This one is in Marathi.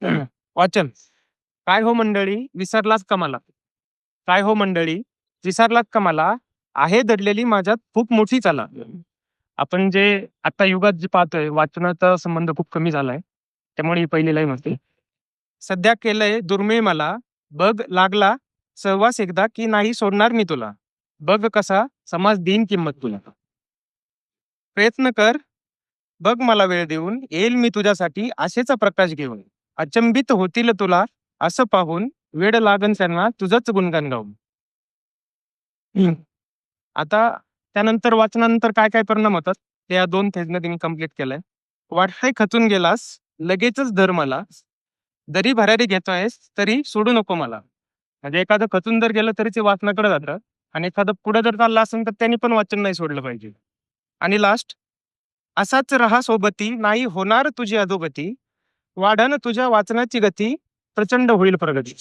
वाचन. काय हो मंडळी? विसरलाच का मला? काय हो मंडळी? विसरलात का मला? आहे दडलेली माझ्यात खूप मोठी चाला आपण जे आता युगात जे पाहतोय वाचनाचा संबंध खूप कमी झालाय. त्यामुळे ही पहिली म्हणते सध्या केलंय दुर्मिळ मला. बघ लागला सहवास एकदा की नाही सोडणार मी तुला. बघ कसा समाज देईन किंमत तुला. प्रयत्न कर. बघ मला वेळ देऊन. येईल मी तुझ्यासाठी आशेचा प्रकाश घेऊन. अचंबित होतील तुला असं पाहून वेळ लागन त्यांना तुझंच गुणगान गाऊन. आता त्यानंतर वाचनानंतर काय काय परिणाम होतात? ते या दोन फेजनं तिने कंप्लीट केलंय. वाटतंय खचून गेलास लगेचच धर मला. दरी भरारी घेतोयस तरी सोडू नको मला. म्हणजे एखादं खचून जर गेलं तरी ते वाचनाकडे जातं. आणि एखादं पुढे जर चाललं असेल तर त्यांनी पण वाचन नाही सोडलं पाहिजे. आणि लास्ट असाच रहा सोबती नाही होणार तुझी अधोगती. वाढन तुझ्या वाचनाची गती प्रचंड होईल प्रगती.